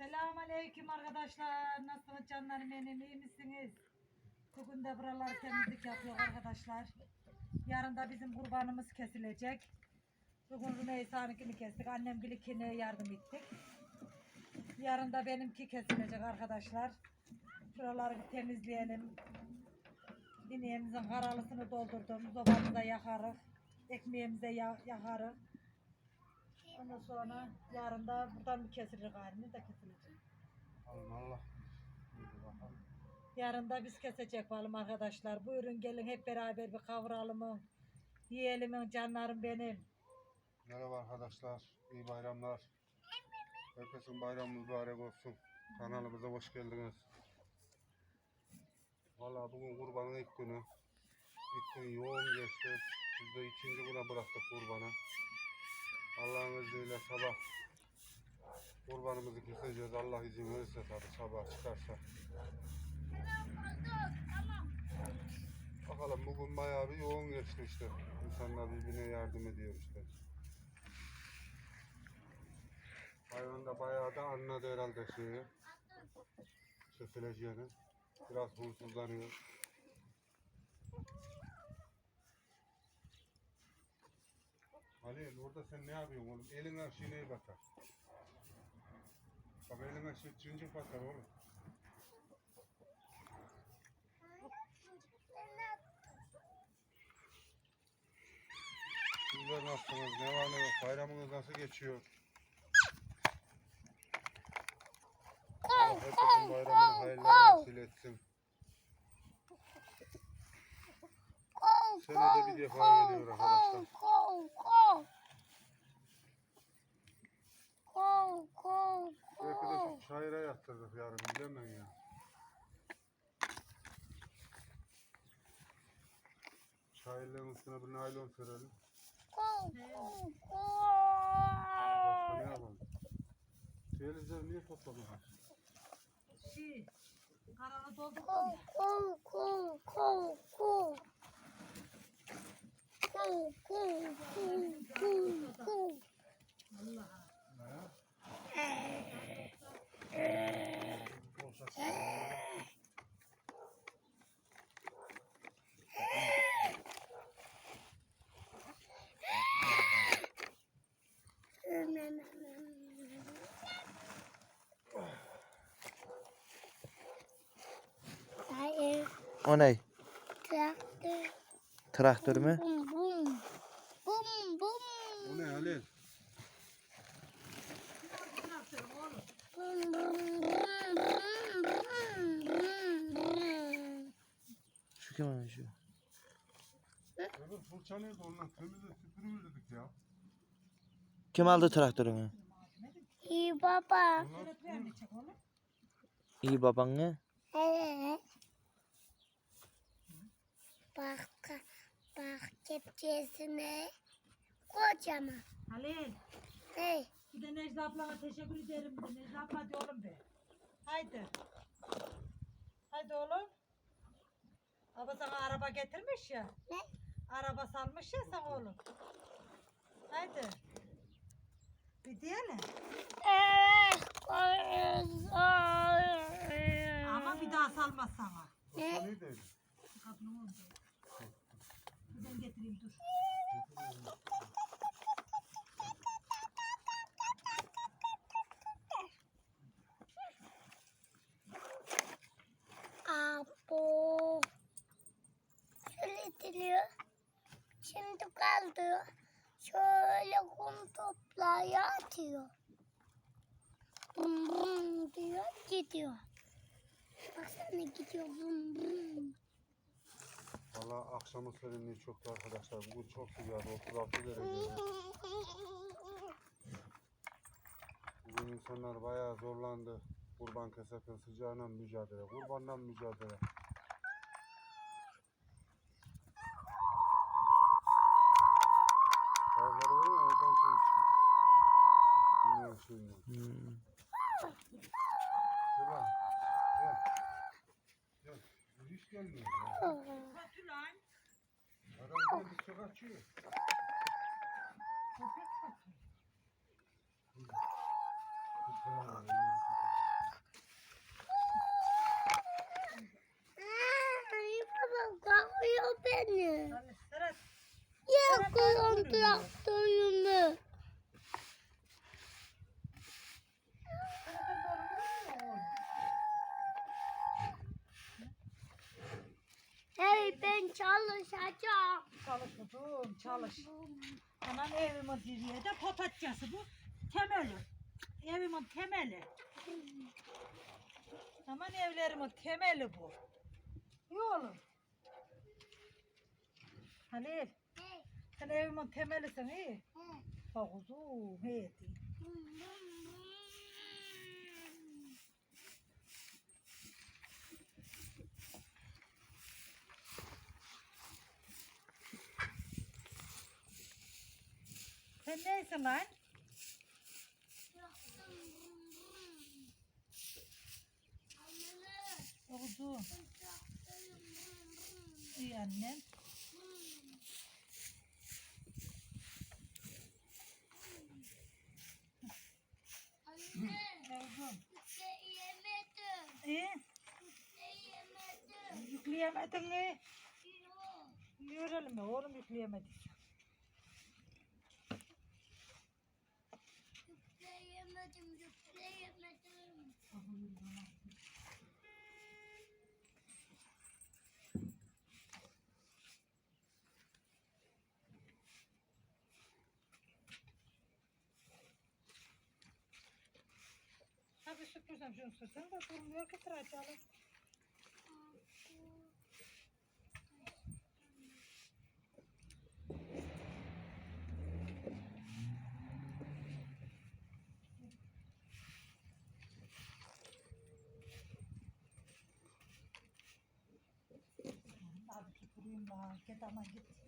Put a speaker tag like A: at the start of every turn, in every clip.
A: Selamünaleyküm arkadaşlar. Nasılsınız canlarım benim? iyi misiniz? Bugün de buraları temizlik yapıyor arkadaşlar. Yarın da bizim kurbanımız kesilecek. Bugün Rümeysa'nınkini kestik. Annemgilikine yardım ettik. Yarın da benimki kesilecek arkadaşlar. Şuraları temizleyelim. İneğimizin karalısını doldurdum. Sobamıza yakarız. Ekmeğimize ya yakarız. Ondan sonra yarın da buradan bir kesilir gayrını da kesilecek.
B: Allah Allah.
A: Yarın da biz kesecek balım arkadaşlar. Buyurun gelin hep beraber bir kavuralım. Yiyelim canlarım benim.
B: Merhaba arkadaşlar. İyi bayramlar. Herkesin bayramı mübarek olsun. Kanalımıza hoş geldiniz. Valla bugün kurbanın ilk günü. İlk gün yoğun geçti. Biz de ikinci güne bıraktık kurbanı. Allah'ın izniyle sabah kurbanımızı keseceğiz. Allah izin verirse tabii sabah çıkarsa. Bakalım bugün bayağı bir yoğun geçti işte. İnsanlar birbirine yardım ediyor işte. Hayvan da bayağı da anladı herhalde şeyi. Kesileceğini. Biraz huysuzlanıyor. Ali orada sen ne yapıyorsun oğlum? Eline şineyi batar. Bak eline şu cincik batar oğlum. Sizler nasılsınız? Ne var ne yok? Bayramınız nasıl geçiyor? Allah hepimizin bayramını hayırlı etsin. Senede bir defa geliyor arkadaşlar. Şu çayıra yattırdık yarın bilemem ya. Çayırların üstüne bir naylon serelim. Başka ne yapalım? Teyzeler niye topladın?
A: Şey, karalı doldurdum
C: Cool,
A: ya.
C: cool, cool, cool, cool, cool, cool.
A: Allah'a.
C: Hayır,
D: O ne?
C: traktör.
D: Traktör mü?
C: Bum bum. Bum bum.
B: Bu ne Halil?
C: Bum bum bum bum bum bum bum.
D: Şu kim şu?
B: Öbür fırça nerede ondan temizle süpürürdük ya.
D: Kim aldı traktörünü?
C: İyi baba.
D: İyi babanı.
C: Evet. Bak, bak kepçesine kocaman.
A: Halil,
C: Hey,
A: bir de Necla ablana teşekkür ederim. Bir de Necla abla hadi oğlum be. Haydi. Haydi oğlum. Baba sana araba getirmiş ya.
C: ne?
A: Araba salmış ya sana oğlum. Haydi.
C: Koyuyoruz.
A: Ama bir daha salmaz sana.
B: neredeydi?
A: Kapını oldu? Ben getireyim dur.
C: Abo. Söyletiliyor. Şimdi kaldı. Şöyle kum toplaya atıyor. Bum bum diyor gidiyor. Baksana gidiyor bum bum.
B: Valla akşamın serinliği çoktu arkadaşlar. Bugün çok sıcak. 36 derece. Bugün insanlar bayağı zorlandı. Kurban keserken sıcağına mücadele. Kurbandan mücadele. suyunu.
D: Hmm.
B: Turan. Yok. Yok. Yürüyüş gelmiyor. Ya.
A: Turan.
B: Adam bir sokak açıyor.
C: beni. Ya kullandıraktım çalışacağım.
A: Çalış kuzum çalış. Anam evimin direği de patatçası bu. Temeli. Evimin temeli. Aman evlerimin temeli bu. İyi oğlum. Halil. Sen evimin temelisin iyi. Bak kuzum iyi. Sen neysin lan? Kuzum. İyi annem.
C: Yemedim.
A: İyi. Yükleyemedin mi?
C: Yok.
A: Görelim? Oğlum yükleyemedik. Hadi süpürsem şunu sürsem de durmuyor ki sıra çalın. Hadi süpüreyim la. Git ama git.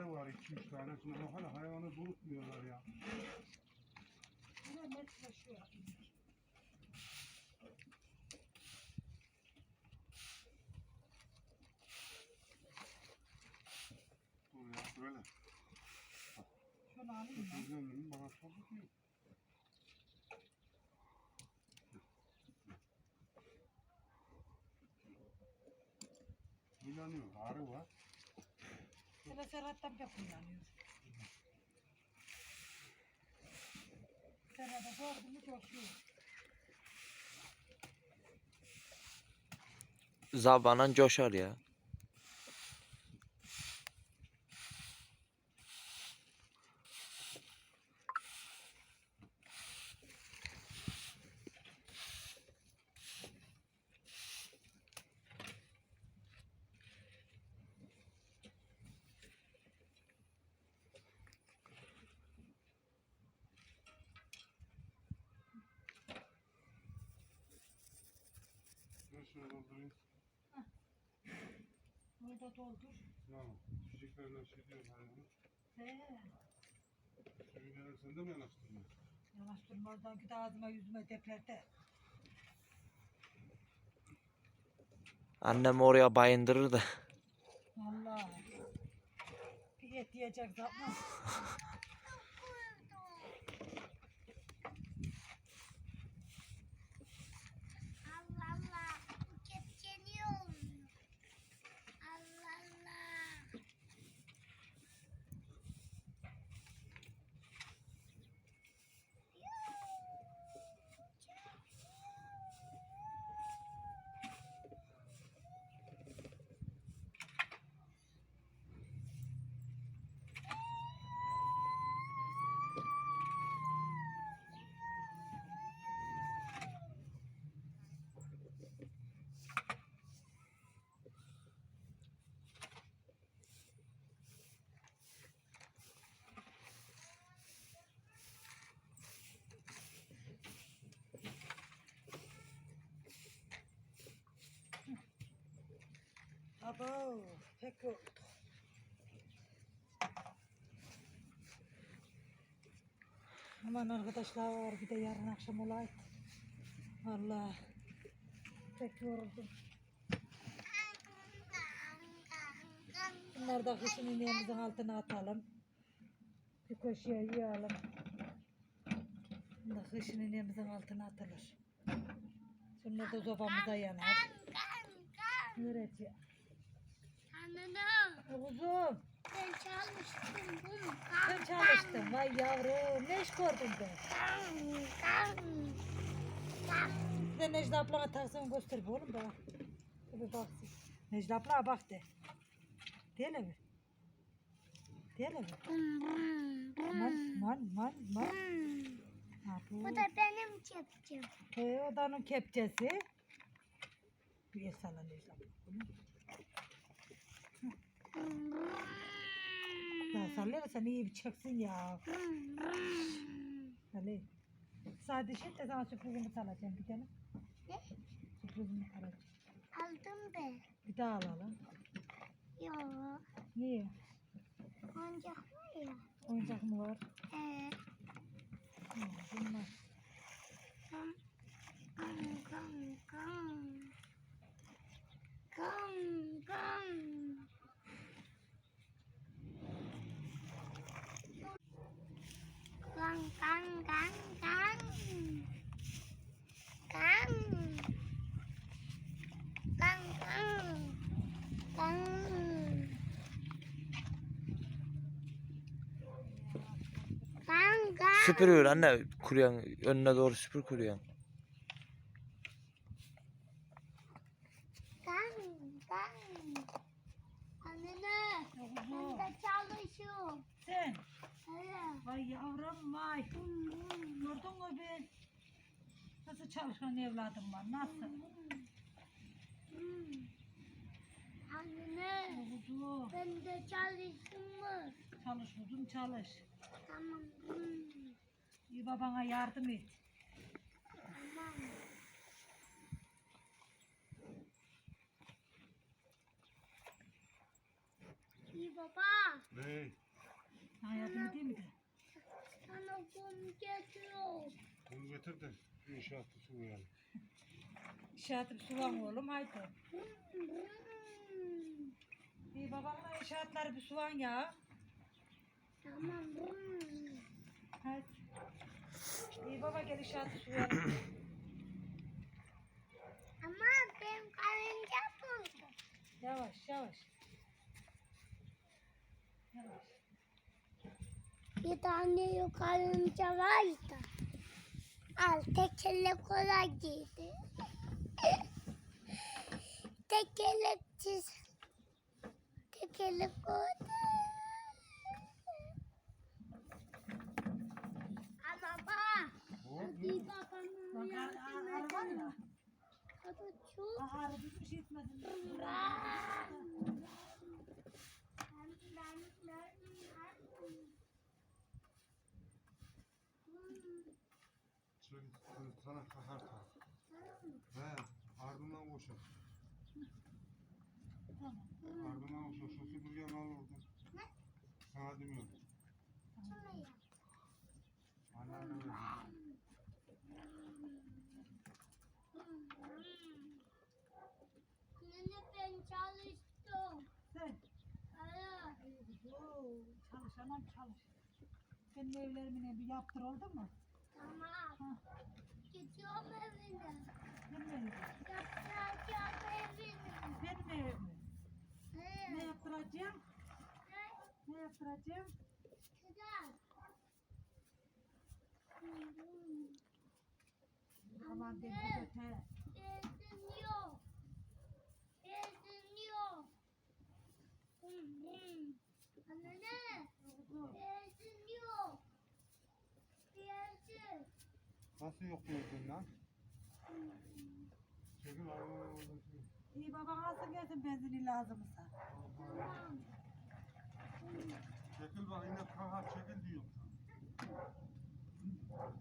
B: Arı var iki üç tane. Şuna hala hayvanı bulutmuyorlar ya.
A: Ne metre şu ya.
B: Dur ya böyle.
A: Şunu alayım ben.
B: Gözlemlerim bana çabuk yok. Kullanıyor. Arı var.
A: Şöyle serhattan da kullanıyor. Serhada gördüm mü coşuyor.
D: Zabanan coşar ya.
B: Şöyle doldurayım.
A: Burada doldur.
B: Tamam. Çiçeklerle şey diyor hayvanı.
A: He.
B: Suyu gelirsen de mi yanaştırma?
A: Yavaş durma oradan git ağzıma yüzüme deplerde.
D: Annem oraya bayındırır da.
A: Vallahi. Bir et yiyecek zaman. Abo pek oldu. Aman arkadaşlar bir de yarın akşam olaydı. Vallahi pek yoruldum. Bunları da kışın ineğimizin altına atalım. Bir köşeye yığalım. Bunlar kışın ineğimizin altına atılır. Sonra da sobamıza yanar. Öğretiyor.
C: Anne ne?
A: Kuzum
C: Ben çalıştım bunu.
A: sen çalıştın. Vay yavrum ne iş gördün be? Bir de Necla ablana taksan göster be oğlum bak. Bir baksın. Necla abla bak de. Değil mi? Değil mi? Man man man man. Bu.
C: Da benim çepçim.
A: He, o da onun kepçesi. Bir sana Necla abla. Ya sallama sen iyi bir çeksin ya. Hadi. Sadece şey de sana sürprizimi salacağım bir tane.
C: Ne?
A: Sürprizimi salacağım.
C: Aldım be.
A: Bir daha alalım.
C: Yok.
A: Niye?
C: Oyuncak var ya.
A: Oyuncak mı var? Hı, bunlar.
D: Süpürüyor anne kuruyan önüne doğru süpür kuruyan.
C: Anne ne? Ben de çalışıyorum.
A: Sen.
C: Evet.
A: Vay yavrum vay. Gördün mü ben? Nasıl çalışan evladım var? Nasıl?
C: Hmm. Anne,
A: Kuzu.
C: ben de çalıştım mı?
A: Çalış kuzum çalış.
C: Tamam.
A: İyi babana yardım et.
C: İyi baba,
B: Ne?
A: Sana yardım edeyim mi de?
C: sana kum getiriyor.
B: Bunu getir de inşaatı su yani.
A: İnşaatı suvan oğlum haydi.
C: Hmm.
A: İyi babamla inşaatları bir suvan ya.
C: Tamam.
A: Hadi. İyi baba gel inşaatı suvan.
C: Ama benim karınca buldu.
A: yavaş yavaş. Yavaş.
C: Bir tane yukarınca vardı. Al tekerlek kola giydi. tekerlekçiz. Tekerlek kola. Ama bak. Hadi babanın
A: Bak ar var ya. Şey etmedin.
B: Şöyle sana kahar tak. He, ardından koşar. Ardından koşar. Şu süpürgeyi al oradan. Sana demiyorum. Anneanne öyle.
C: Nene ben çalıştım.
A: Sen.
C: Evet.
A: Oo, Anam çalış. Senin evlerimine bir yaptır oldu mu?
C: Tamam. Gidiyorum evine.
A: Benim evim.
C: Yaptıracağım evine.
A: Benim evim. Ne yaptıracağım?
C: Ne?
A: Ne yaptıracağım?
C: Güzel.
A: Aman de
C: Anne.
A: öte.
C: Benzin yok. Benzin yok. Anne ne? Benzin yok. Benzin.
B: Nasıl yok diyordun lan? Çekil ayağını oradan çekil.
A: İyi baban alsın gelsin benzini lazımsa.
B: Çekil bak yine kahar çekil diyor.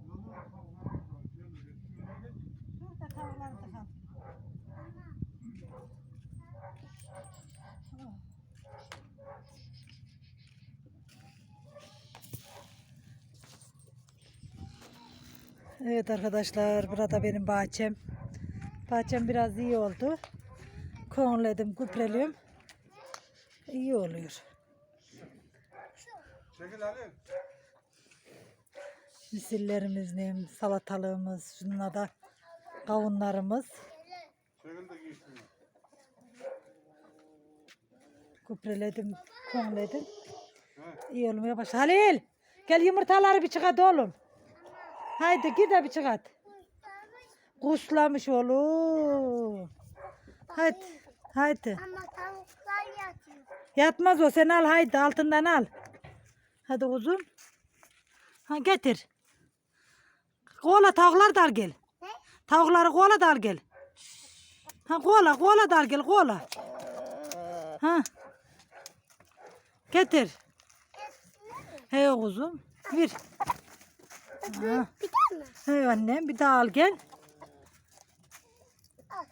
B: Yok yok kahar. Şöyle geç, şöyle geç.
A: Dur da tavukları tıkan.
C: Tamam.
A: Evet arkadaşlar burada benim bahçem. Bahçem biraz iyi oldu. Konledim, gübreliyorum. İyi oluyor.
B: Çekil Ali.
A: Misillerimiz, ne, salatalığımız, şunlar da kavunlarımız.
B: Çekil de giysin.
A: Gübreledim, konledim.
B: He.
A: İyi olmaya başladı. Halil gel yumurtaları bir çıkart oğlum. Haydi gir de bir çıkart. Kuslamış oğlum. Haydi. Haydi.
C: Ama tavuklar yatıyor.
A: Yatmaz o sen al haydi altından al. Hadi uzun. Ha getir. Kola tavuklar da al gel.
C: Ne?
A: Tavukları kola da al gel. Ha kola kola da al gel kola. Ha. Getir. He kuzum. Bir. Ha.
C: Bir tane mi?
A: He annem bir daha al gel.
C: Al.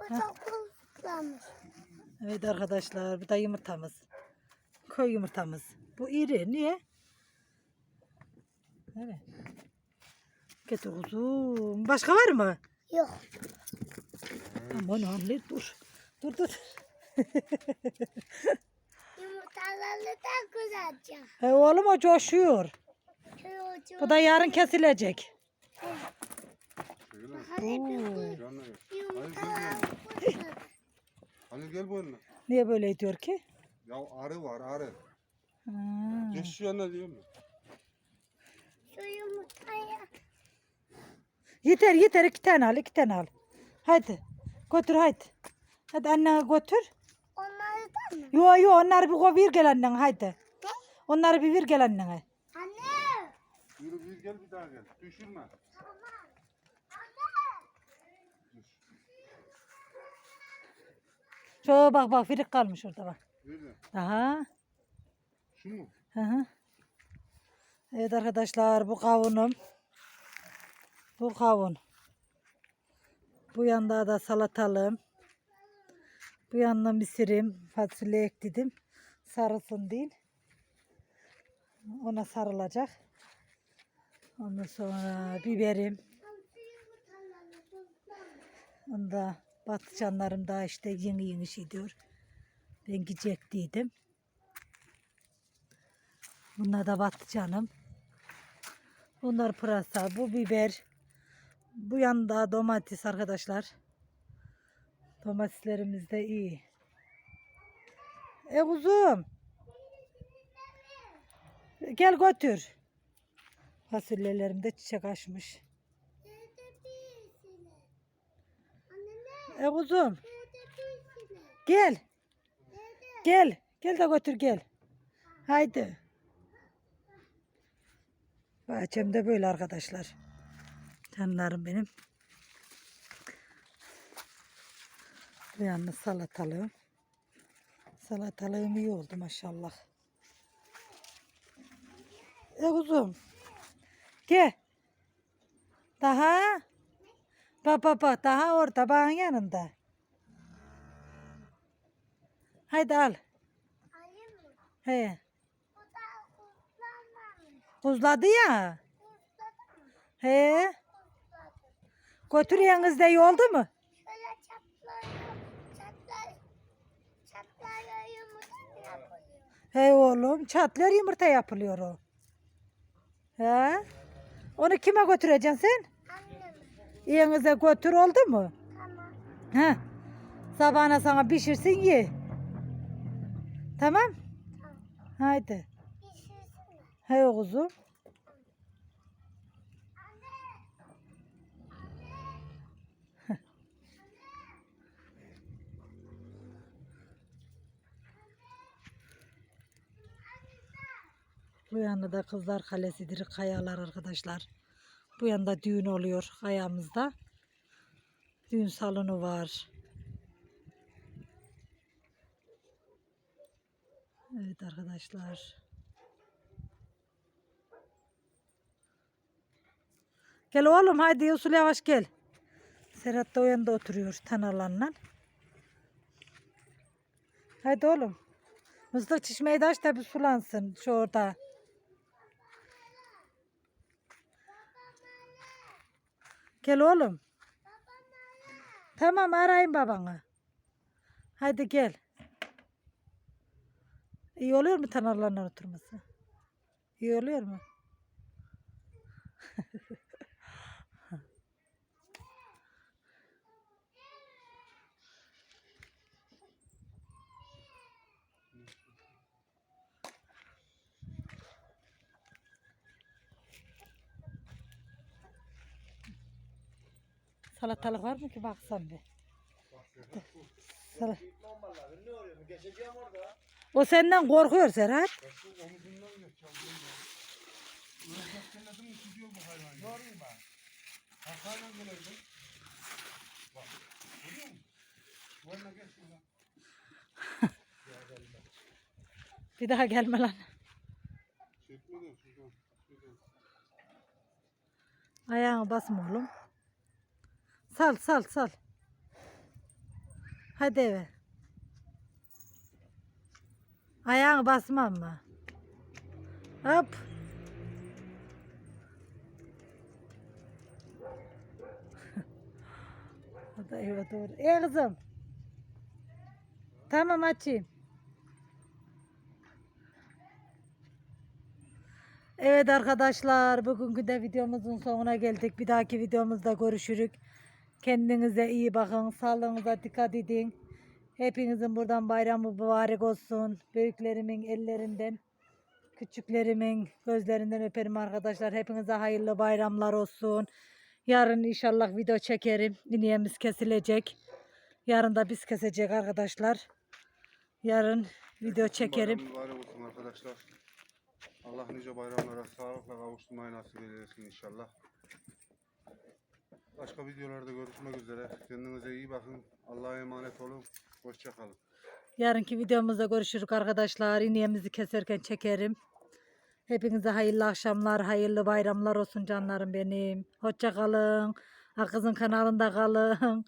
C: Bu çok kullanmış.
A: Evet arkadaşlar bu da yumurtamız. Köy yumurtamız. Bu iri. Niye? Evet. Getir kuzum. Başka var mı?
C: Yok.
A: Aman anne dur. Dur dur.
C: Yumurtalarını da kızartacağım.
A: He oğlum o coşuyor. Bu da yarın kesilecek.
B: Canına gel.
C: yumurtalar
B: Halil gel bu önüne.
A: Niye böyle diyor ki?
B: Ya arı var arı.
A: Ha.
B: Geç şu yanına diyor mu?
C: Şu yumurtaya
A: Yeter yeter iki tane al iki tane al. Hadi götür hadi. Hadi annene götür.
C: onları da mı?
A: Yo yo onları bir koy vir gel annene hadi.
C: Ne?
A: Onları bir vir gel annene.
B: Yürü bir gel bir daha gel. Düşürme.
C: Tamam. Anne.
A: Şu bak bak firik kalmış orada bak.
B: Nerede?
A: Aha.
B: Şu mu?
A: Hı hı. Evet arkadaşlar bu kavunum. Bu kavun. Bu yanda da salatalığım. Bu yanına misirim. Fasulye ekledim. Sarısın değil. Ona sarılacak. Ondan sonra biberim. Onda patlıcanlarım da işte yeni yeni şey diyor. Ben gidecektiydim. Bunlar da patlıcanım. Bunlar pırasa, bu biber. Bu yanda domates arkadaşlar. Domateslerimiz de iyi. E kuzum. Gel götür. Fasulyelerim de çiçek açmış. E kuzum gel. Gel. Gel de götür gel. Haydi. Bahçemde böyle arkadaşlar. Canlarım benim. Bu yalnız salatalığım. Salatalığım iyi oldu maşallah. E kuzum. Gel. Daha. Bak bak bak daha orada bağın yanında. Haydi al.
C: Ayı mı?
A: He.
C: Bu da
A: ya.
C: Kuzladı mı?
A: He. Götürüyorsunuz da iyi oldu mu?
C: Şöyle çatlıyor. Çatlar. Çatlar yumurta.
A: He oğlum çatlıyor yumurta yapılıyor o. He. Onu kime götüreceksin sen?
C: Annem.
A: İyinize götür oldu mu?
C: Tamam.
A: He. Sabahına sana pişirsin ye. Tamam.
C: Tamam.
A: Haydi.
C: Pişirsene.
A: He kuzum. Bu yanda da Kızlar Kalesi'dir, kayalar arkadaşlar. Bu yanda düğün oluyor kayamızda. Düğün salonu var. Evet arkadaşlar. Gel oğlum haydi usul yavaş gel. Serhat da o yanda oturuyor tanalanla. Haydi oğlum. Mıslık çişmeyi de aç da sulansın şu orada. Gel oğlum. Tamam arayın babanı. Haydi gel. İyi oluyor mu tanalarla oturması? İyi oluyor mu? Salatalık var mı ki baksan bir. O senden korkuyor Serhat. Bir daha gelme lan. Ayağını basma oğlum. Sal sal sal. Hadi eve. Ayağını basma ama. Hop. da eve doğru. Ey kızım. Tamam açayım. Evet arkadaşlar bugünkü de videomuzun sonuna geldik. Bir dahaki videomuzda görüşürük. Kendinize iyi bakın. Sağlığınıza dikkat edin. Hepinizin buradan bayramı mübarek olsun. Büyüklerimin ellerinden, küçüklerimin gözlerinden öperim arkadaşlar. Hepinize hayırlı bayramlar olsun. Yarın inşallah video çekerim. İneğimiz kesilecek. Yarın da biz kesecek arkadaşlar. Yarın video çekerim.
B: Bayram mübarek olsun arkadaşlar. Allah nice bayramlara sağlıkla kavuşturmayı nasip eylesin inşallah. Başka videolarda görüşmek üzere. Kendinize iyi bakın. Allah'a emanet olun. Hoşçakalın.
A: Yarınki videomuzda görüşürük arkadaşlar. İneğimizi keserken çekerim. Hepinize hayırlı akşamlar, hayırlı bayramlar olsun canlarım benim. Hoşça kalın. Kızın kanalında kalın.